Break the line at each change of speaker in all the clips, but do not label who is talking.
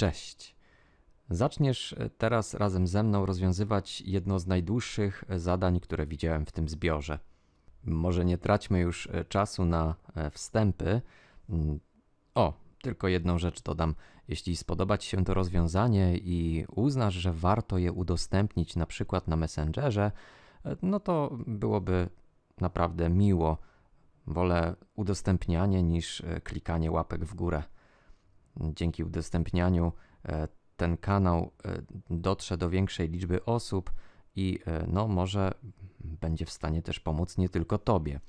Cześć. Zaczniesz e, teraz razem ze mną rozwiązywać jedno z najdłuższych e, zadań, które widziałem w tym zbiorze. Może nie traćmy już e, czasu na wstępy. Mm, O, tylko jedną rzecz dodam. Jeśli spodoba Ci się to rozwiązanie i uznasz, że warto je udostępnić na przykład na Messengerze, no to byłoby naprawdę miło. Wolę udostępnianie niż klikanie łapek w górę. Dzięki udostępnianiu e, ten kanał e, dotrze do większej liczby osób i e, no może będzie w stanie też pomóc nie tylko Tobie.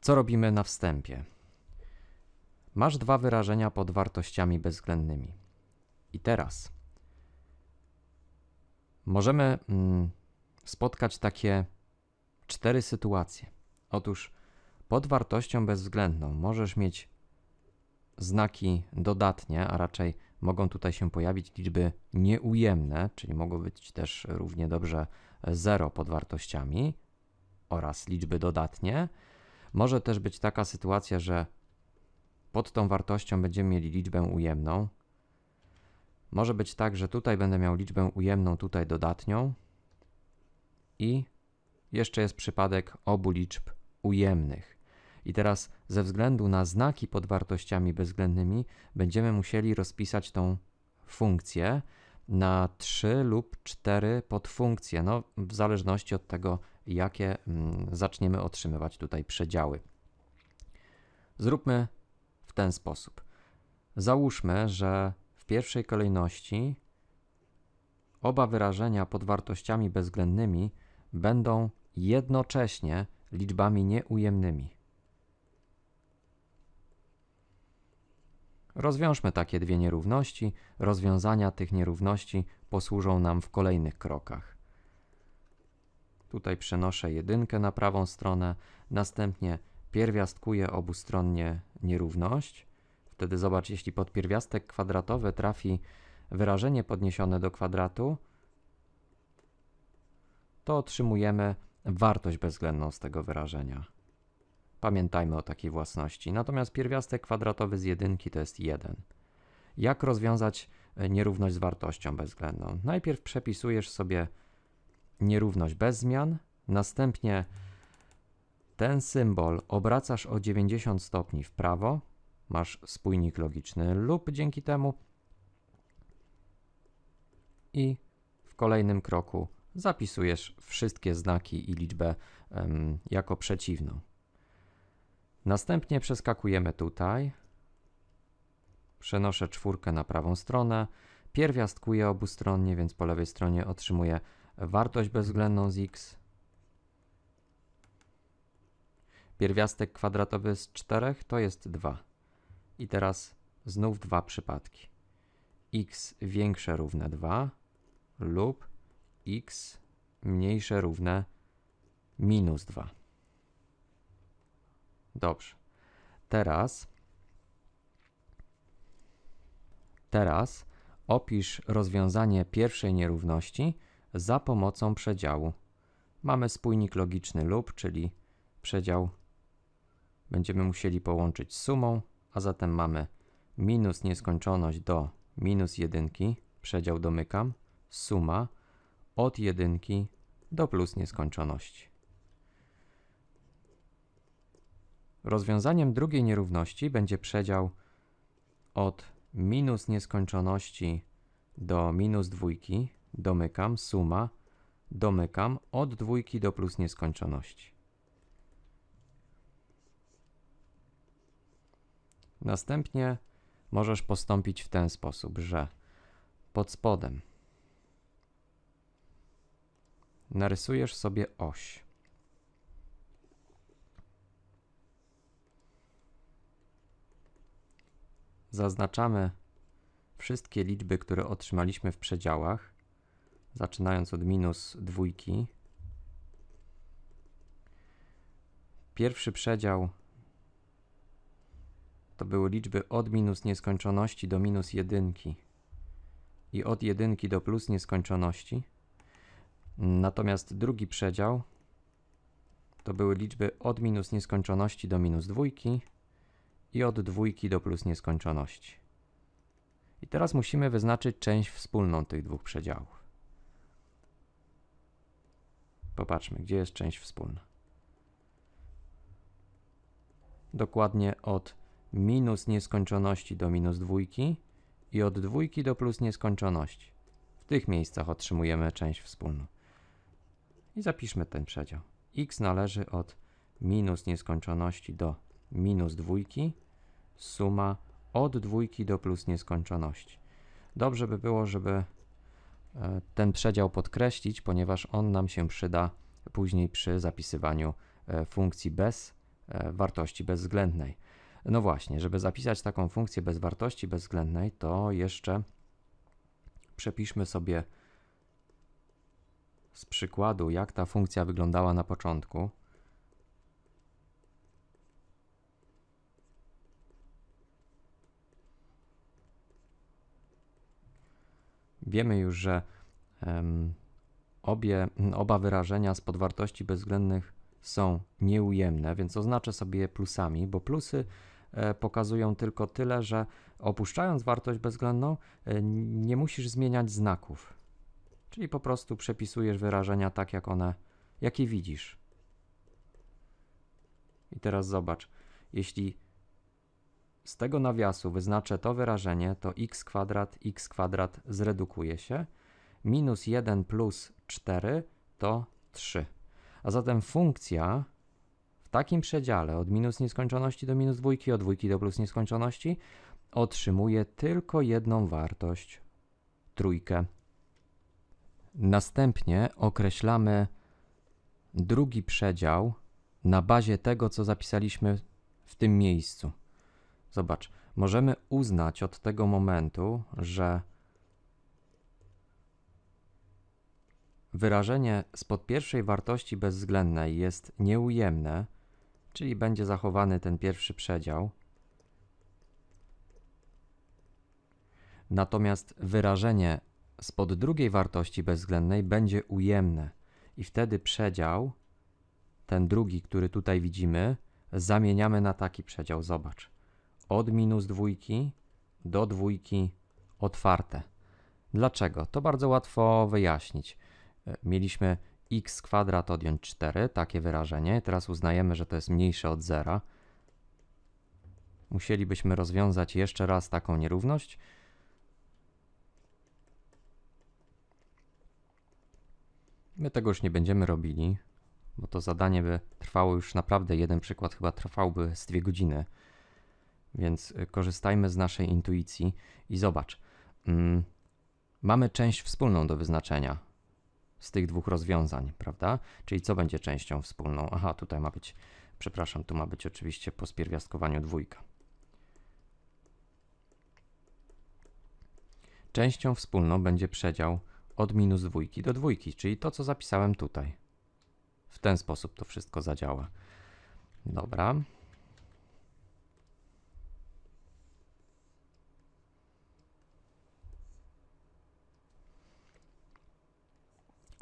Co robimy na wstępie? Masz dwa wyrażenia pod wartościami bezwzględnymi. I teraz możemy mm, spotkać takie cztery sytuacje. Otóż pod wartością bezwzględną możesz mieć znaki dodatnie, a raczej mogą tutaj się pojawić liczby nieujemne, czyli mogą być też równie dobrze 0 pod wartościami oraz liczby dodatnie. Może też być taka sytuacja, że pod tą wartością będziemy mieli liczbę ujemną. Może być tak, że tutaj będę miał liczbę ujemną, tutaj dodatnią. I jeszcze jest przypadek obu liczb ujemnych. I teraz ze względu na znaki pod wartościami bezwzględnymi będziemy musieli rozpisać tą funkcję na 3 lub 4 podfunkcje, no w zależności od tego, jakie mm, zaczniemy otrzymywać tutaj przedziały. Zróbmy w ten sposób. Załóżmy, że w pierwszej kolejności oba wyrażenia pod wartościami bezwzględnymi będą jednocześnie liczbami nieujemnymi. Rozwiążmy takie dwie nierówności. Rozwiązania tych nierówności posłużą nam w kolejnych krokach. Tutaj przenoszę jedynkę na prawą stronę, następnie pierwiastkuję obustronnie nierówność. Wtedy zobacz, jeśli pod pierwiastek kwadratowy trafi wyrażenie podniesione do kwadratu, to otrzymujemy wartość bezwzględną z tego wyrażenia. Pamiętajmy o takiej własności. Natomiast pierwiastek kwadratowy z jedynki to jest 1. Jak rozwiązać e, nierówność z wartością bezwzględną? Najpierw przepisujesz sobie nierówność bez zmian, następnie ten symbol obracasz o 90 stopni w prawo, masz spójnik logiczny lub dzięki temu i w kolejnym kroku zapisujesz wszystkie znaki i liczbę em, jako przeciwną. Następnie przeskakujemy tutaj. Przenoszę czwórkę na prawą stronę. Pierwiastkuję obustronnie, więc po lewej stronie otrzymuję wartość bezwzględną z x. Pierwiastek kwadratowy z 4 to jest 2. I teraz znów dwa przypadki. x większe równe 2 lub x mniejsze równe minus 2. Dobrze. Teraz teraz opisz rozwiązanie pierwszej nierówności za pomocą przedziału. Mamy spójnik logiczny lub, czyli przedział będziemy musieli połączyć z sumą, a zatem mamy minus nieskończoność do minus jedynki, przedział domykam, suma od jedynki do plus nieskończoności. Rozwiązaniem drugiej nierówności będzie przedział od minus nieskończoności do minus dwójki, domykam, suma, domykam, od dwójki do plus nieskończoności. Następnie możesz postąpić w ten sposób, że pod spodem narysujesz sobie oś. Zaznaczamy wszystkie liczby, które otrzymaliśmy w przedziałach, zaczynając od minus dwójki. Pierwszy przedział to były liczby od minus nieskończoności do minus jedynki i od jedynki do plus nieskończoności. Natomiast drugi przedział to były liczby od minus nieskończoności do minus dwójki i od dwójki do plus nieskończoności. teraz musimy wyznaczyć część wspólną tych dwóch przedziałów. Popatrzmy, gdzie jest część wspólna. Dokładnie od minus nieskończoności do minus dwójki i od dwójki do plus nieskończoności. W tych miejscach otrzymujemy część wspólną. I zapiszmy ten przedział. x należy od minus nieskończoności do minus dwójki, suma od dwójki do plus nieskończoności. Dobrze by było, żeby e, ten przedział podkreślić, ponieważ on nam się przyda później przy zapisywaniu e, funkcji bez e, wartości bezwzględnej. No właśnie, żeby zapisać taką funkcję bez wartości bezwzględnej, to jeszcze przepiszmy sobie z przykładu, jak ta funkcja wyglądała na początku. Wiemy już, że obie, oba wyrażenia z podwartości bezwzględnych są nieujemne, więc oznaczę sobie je plusami, bo plusy e, pokazują tylko tyle, że opuszczając wartość bezwzględną, e, nie musisz zmieniać znaków. Czyli po prostu przepisujesz wyrażenia tak, jak one, jakie widzisz. I teraz zobacz, jeśli z tego nawiasu wyznaczę to wyrażenie, to x kwadrat, x kwadrat zredukuje się. Minus 1 plus 4 to 3. A zatem funkcja w takim przedziale od minus nieskończoności do minus dwójki, od dwójki do plus nieskończoności otrzymuje tylko jedną wartość, trójkę. Następnie określamy drugi przedział na bazie tego, co zapisaliśmy w tym miejscu. Zobacz, możemy uznać od tego momentu, że wyrażenie spod pierwszej wartości bezwzględnej jest nieujemne, czyli będzie zachowany ten pierwszy przedział. Natomiast wyrażenie spod drugiej wartości bezwzględnej będzie ujemne i wtedy przedział, ten drugi, który tutaj widzimy, zamieniamy na taki przedział. Zobacz od minus dwójki do dwójki otwarte. Dlaczego? To bardzo łatwo wyjaśnić. E, mieliśmy x kwadrat odjąć 4, takie wyrażenie. Teraz uznajemy, że to jest mniejsze od zera. Musielibyśmy rozwiązać jeszcze raz taką nierówność. My tego już nie będziemy robili, bo to zadanie by trwało już naprawdę, jeden przykład chyba trwałby z dwie godziny. Więc y, korzystajmy z naszej intuicji i zobacz. Mm, mamy część wspólną do wyznaczenia z tych dwóch rozwiązań, prawda? Czyli co będzie częścią wspólną? Aha, tutaj ma być, przepraszam, tu ma być oczywiście po spierwiastkowaniu dwójka. Częścią wspólną będzie przedział od minus dwójki do dwójki, czyli to, co zapisałem tutaj. W ten sposób to wszystko zadziała. Dobra.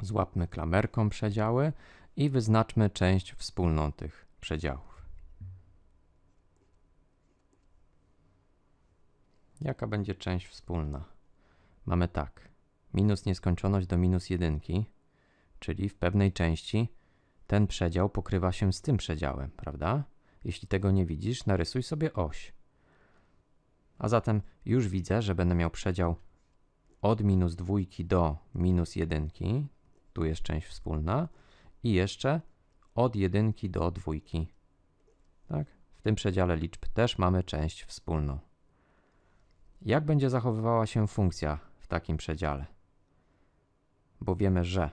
Złapmy klamerką przedziały i wyznaczmy część wspólną tych przedziałów. Jaka będzie część wspólna? Mamy tak, minus nieskończoność do minus jedynki, czyli w pewnej części ten przedział pokrywa się z tym przedziałem, prawda? Jeśli tego nie widzisz, narysuj sobie oś. A zatem już widzę, że będę miał przedział od minus dwójki do minus jedynki, tu jest część wspólna i jeszcze od jedynki do dwójki. Tak? W tym przedziale liczb też mamy część wspólną. Jak będzie zachowywała się funkcja w takim przedziale? Bo wiemy, że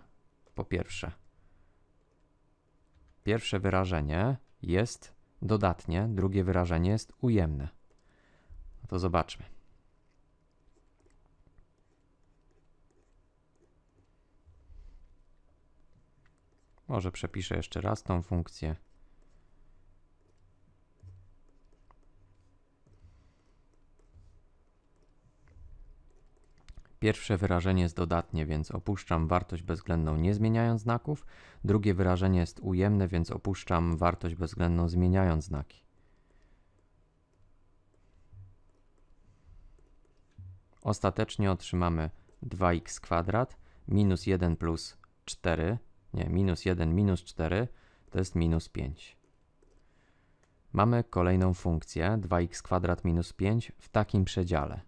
po pierwsze, pierwsze wyrażenie jest dodatnie, drugie wyrażenie jest ujemne. No to zobaczmy. Może przepiszę jeszcze raz tą funkcję. Pierwsze wyrażenie jest dodatnie, więc opuszczam wartość bezwzględną nie zmieniając znaków. Drugie wyrażenie jest ujemne, więc opuszczam wartość bezwzględną zmieniając znaki. ostatecznie otrzymamy 2x kwadrat minus 1 plus 4, nie, minus 1 minus 4 to jest minus 5. Mamy kolejną funkcję 2x kwadrat minus 5 w takim przedziale.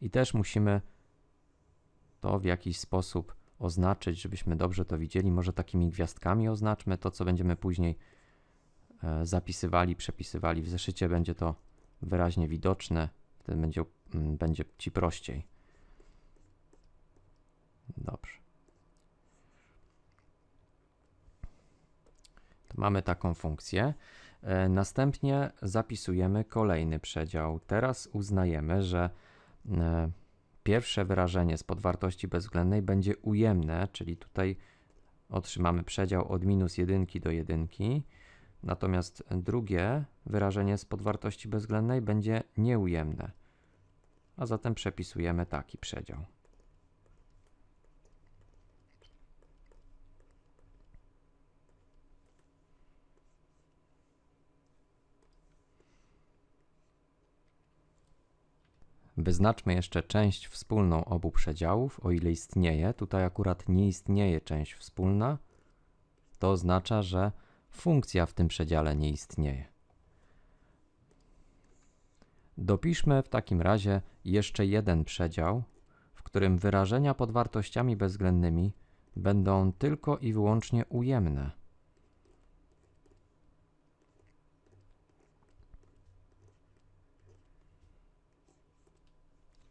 I też musimy to w jakiś sposób oznaczyć, żebyśmy dobrze to widzieli. Może takimi gwiazdkami oznaczmy to, co będziemy później e, zapisywali, przepisywali. W zeszycie będzie to wyraźnie widoczne, wtedy będzie, mm, będzie Ci prościej. Dobrze. Mamy taką funkcję. E, Następnie zapisujemy kolejny przedział. Teraz uznajemy, że e, pierwsze wyrażenie z podwartości bezwzględnej będzie ujemne, czyli tutaj otrzymamy przedział od minus 1 do 1, natomiast drugie wyrażenie z podwartości bezwzględnej będzie nieujemne, a zatem przepisujemy taki przedział. Wyznaczmy jeszcze część wspólną obu przedziałów, o ile istnieje. Tutaj akurat nie istnieje część wspólna. To oznacza, że funkcja w tym przedziale nie istnieje. Dopiszmy w takim razie jeszcze jeden przedział, w którym wyrażenia pod wartościami bezwzględnymi będą tylko i wyłącznie ujemne.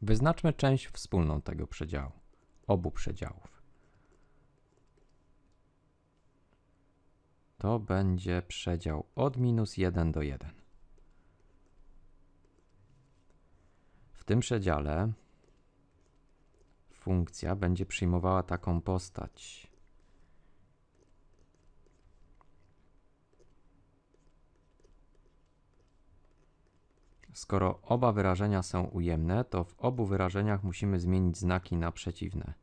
Wyznaczmy część wspólną tego przedziału, obu przedziałów. To będzie przedział od minus 1 do 1. W tym przedziale funkcja będzie przyjmowała taką postać. Skoro oba wyrażenia są ujemne, to w obu wyrażeniach musimy zmienić znaki na przeciwne.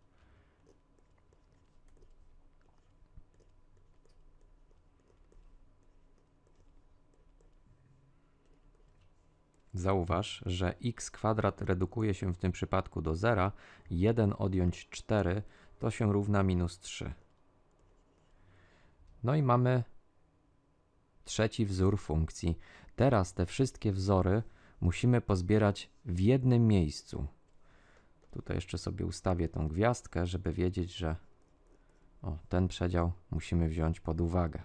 Zauważ, że x kwadrat redukuje się w tym przypadku do zera, 1 odjąć 4 to się równa minus 3. No i mamy trzeci wzór funkcji. Teraz te wszystkie wzory musimy pozbierać w jednym miejscu. Tutaj jeszcze sobie ustawię tą gwiazdkę, żeby wiedzieć, że o, ten przedział musimy wziąć pod uwagę.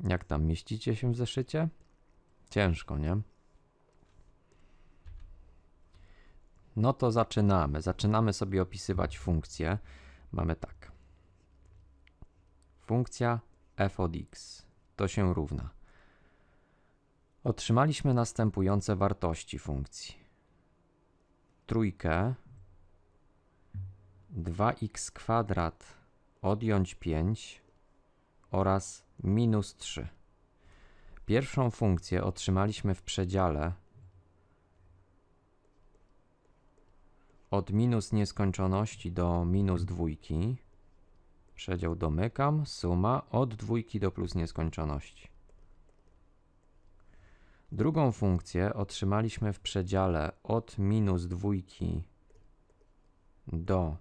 Jak tam mieścicie się w zeszycie? Ciężko, nie? No to zaczynamy. Zaczynamy sobie opisywać funkcję. Mamy tak. Funkcja f od x to się równa. Otrzymaliśmy następujące wartości funkcji. Trójkę 2x kwadrat odjąć 5 oraz minus 3. Pierwszą funkcję otrzymaliśmy w przedziale od minus nieskończoności do minus dwójki. Przedział domykam, suma od dwójki do plus nieskończoności. Drugą funkcję otrzymaliśmy w przedziale od minus dwójki do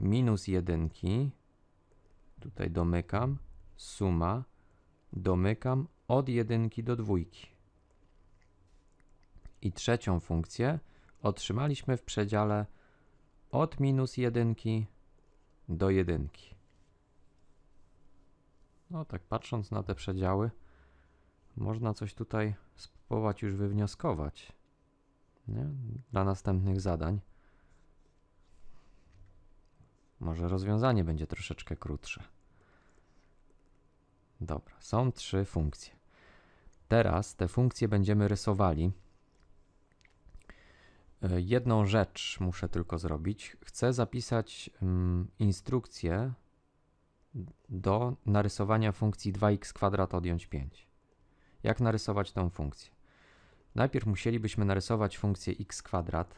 minus jedynki. Tutaj domykam, suma, domykam od jedynki do dwójki. I trzecią funkcję otrzymaliśmy w przedziale od minus jedynki do jedynki. No tak patrząc na te przedziały, można coś tutaj spróbować już wywnioskować nie? dla następnych zadań. Może rozwiązanie będzie troszeczkę krótsze. Dobra, są trzy funkcje. Teraz te funkcje będziemy rysowali. E, jedną rzecz muszę tylko zrobić. Chcę zapisać um, instrukcję do narysowania funkcji 2x kwadrat odjąć 5. Jak narysować tą funkcję? Najpierw musielibyśmy narysować funkcję x kwadrat,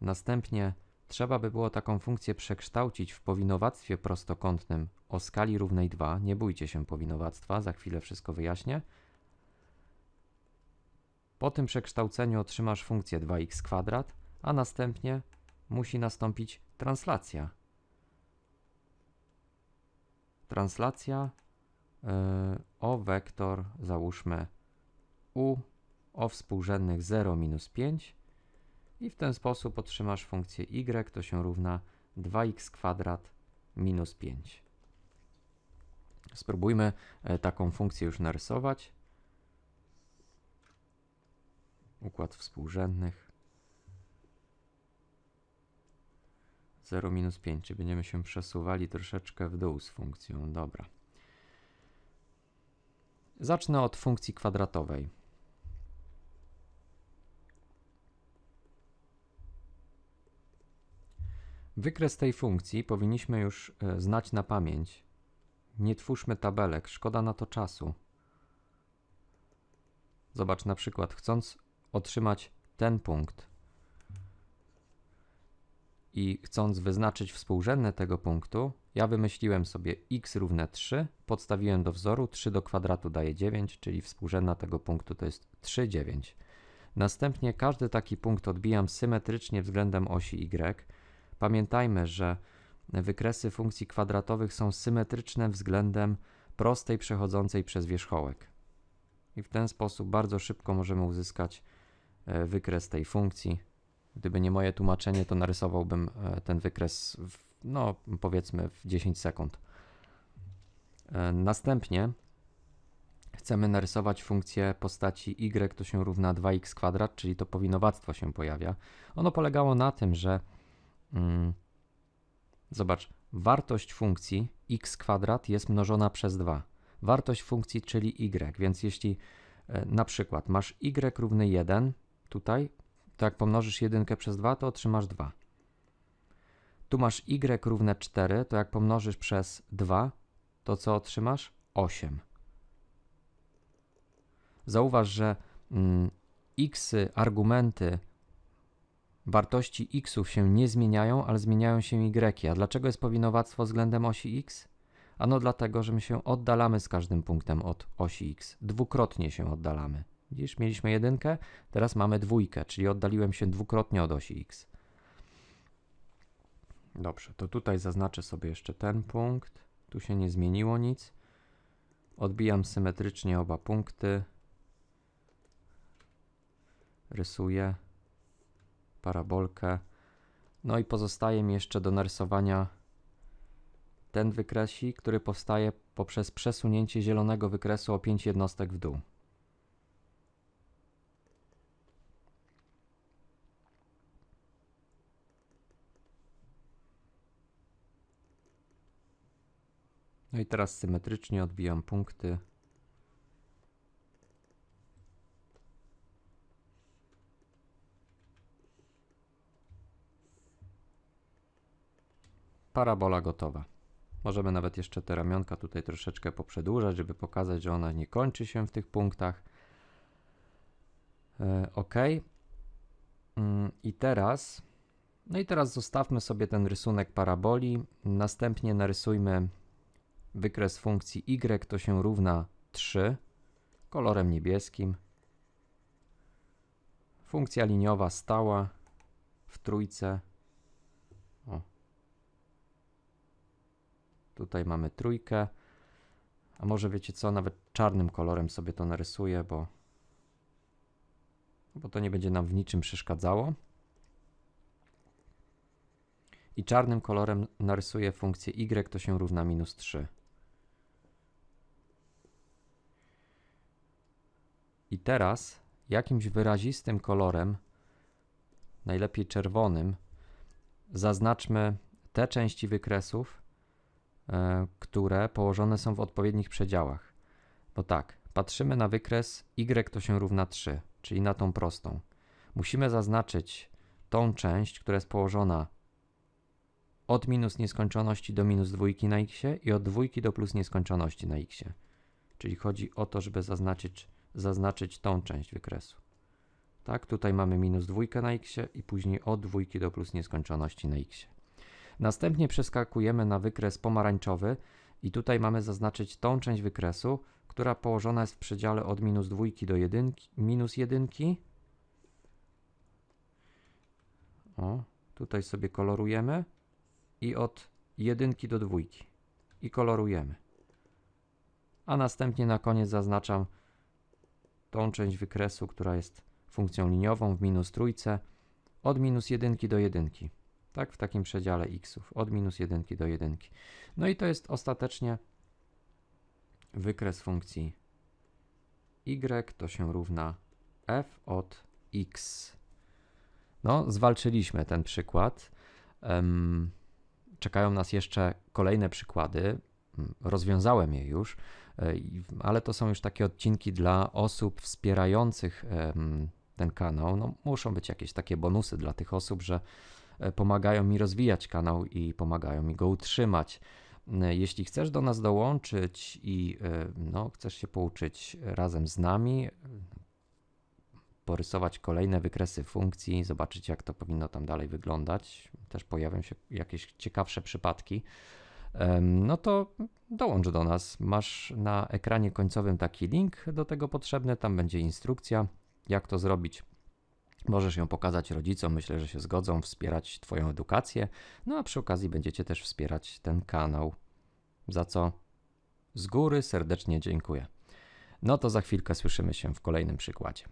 następnie trzeba by było taką funkcję przekształcić w powinowactwie prostokątnym o skali równej 2. Nie bójcie się powinowactwa, za chwilę wszystko wyjaśnię. Po tym przekształceniu otrzymasz funkcję 2x kwadrat, a następnie musi nastąpić translacja. Translacja o wektor, załóżmy u o współrzędnych 0 minus 5 i w ten sposób otrzymasz funkcję y, to się równa 2x kwadrat minus 5. Spróbujmy e, taką funkcję już narysować. Układ współrzędnych. 0 minus 5, czy będziemy się przesuwali troszeczkę w dół z funkcją. Dobra. Zacznę od funkcji kwadratowej. Wykres tej funkcji powinniśmy już e, znać na pamięć. Nie twórzmy tabelek, szkoda na to czasu. Zobacz na przykład, chcąc otrzymać ten punkt i chcąc wyznaczyć współrzędne tego punktu, ja wymyśliłem sobie x równe 3, podstawiłem do wzoru, 3 do kwadratu daje 9, czyli współrzędna tego punktu to jest 3, 9. Następnie każdy taki punkt odbijam symetrycznie względem osi y. Pamiętajmy, że wykresy funkcji kwadratowych są symetryczne względem prostej przechodzącej przez wierzchołek. I w ten sposób bardzo szybko możemy uzyskać e, wykres tej funkcji. Gdyby nie moje tłumaczenie, to narysowałbym e, ten wykres, w, no powiedzmy w 10 sekund. E, następnie chcemy narysować funkcję postaci y, to się równa 2x kwadrat, czyli to powinowactwo się pojawia. Ono polegało na tym, że mm, Zobacz, wartość funkcji x kwadrat jest mnożona przez 2. Wartość funkcji, czyli y, więc jeśli e, na przykład masz y równy 1 tutaj, to jak pomnożysz 1 przez 2, to otrzymasz 2. Tu masz y równe 4, to jak pomnożysz przez 2, to co otrzymasz? 8. Zauważ, że mm, x argumenty wartości xów się nie zmieniają, ale zmieniają się y. A dlaczego jest powinowactwo względem osi x? Ano dlatego, że my się oddalamy z każdym punktem od osi x. Dwukrotnie się oddalamy. Widzisz, mieliśmy jedynkę, teraz mamy dwójkę, czyli oddaliłem się dwukrotnie od osi x. Dobrze, to tutaj zaznaczę sobie jeszcze ten punkt. Tu się nie zmieniło nic. Odbijam symetrycznie oba punkty. Rysuję parabolkę. No i pozostaje mi jeszcze do narysowania ten wykresik, który powstaje poprzez przesunięcie zielonego wykresu o 5 jednostek w dół. I teraz symetrycznie odbijam punkty. parabola gotowa. Możemy nawet jeszcze te ramionka tutaj troszeczkę poprzedłużać, żeby pokazać, że ona nie kończy się w tych punktach. E, ok. Mm, I teraz, no i teraz zostawmy sobie ten rysunek paraboli. Następnie narysujmy wykres funkcji y, to się równa 3 kolorem niebieskim. Funkcja liniowa stała w trójce. O, Tutaj mamy trójkę. A może wiecie co, nawet czarnym kolorem sobie to narysuję, bo, bo to nie będzie nam w niczym przeszkadzało. I czarnym kolorem narysuję funkcję y, to się równa minus 3. I teraz jakimś wyrazistym kolorem, najlepiej czerwonym, zaznaczmy te części wykresów, E, które położone są w odpowiednich przedziałach. Bo tak, patrzymy na wykres y to się równa 3, czyli na tą prostą. Musimy zaznaczyć tą część, która jest położona od minus nieskończoności do minus dwójki na x i od dwójki do plus nieskończoności na x. Czyli chodzi o to, żeby zaznaczyć, zaznaczyć tą część wykresu. Tak, tutaj mamy minus dwójkę na x i później od dwójki do plus nieskończoności na x. Następnie przeskakujemy na wykres pomarańczowy i tutaj mamy zaznaczyć tą część wykresu, która położona jest w przedziale od minus dwójki do jedynki, minus jedynki. O, tutaj sobie kolorujemy i od jedynki do dwójki i kolorujemy. A następnie na koniec zaznaczam tą część wykresu, która jest funkcją liniową w minus trójce od minus jedynki do jedynki. Tak, w takim przedziale xów, od minus jedynki do jedynki. No i to jest ostatecznie wykres funkcji y, to się równa f od x. No, zwalczyliśmy ten przykład. Czekają nas jeszcze kolejne przykłady. Mm, Rozwiązałem je już, ale to są już takie odcinki dla osób wspierających ten kanał. No, muszą być jakieś takie bonusy dla tych osób, że e, pomagają mi rozwijać kanał i pomagają mi go utrzymać. E, Jeśli chcesz do nas dołączyć i e, no, chcesz się pouczyć razem z nami, porysować kolejne wykresy funkcji, zobaczyć jak to powinno tam dalej wyglądać. Też pojawią się jakieś ciekawsze przypadki. No to dołącz do nas. Masz na ekranie końcowym taki link do tego potrzebny. Tam będzie instrukcja, jak to zrobić. Możesz ją pokazać rodzicom, myślę, że się zgodzą, wspierać Twoją edukację. No a przy okazji będziecie też wspierać ten kanał, za co z góry serdecznie dziękuję. No to za chwilkę słyszymy się w kolejnym przykładzie.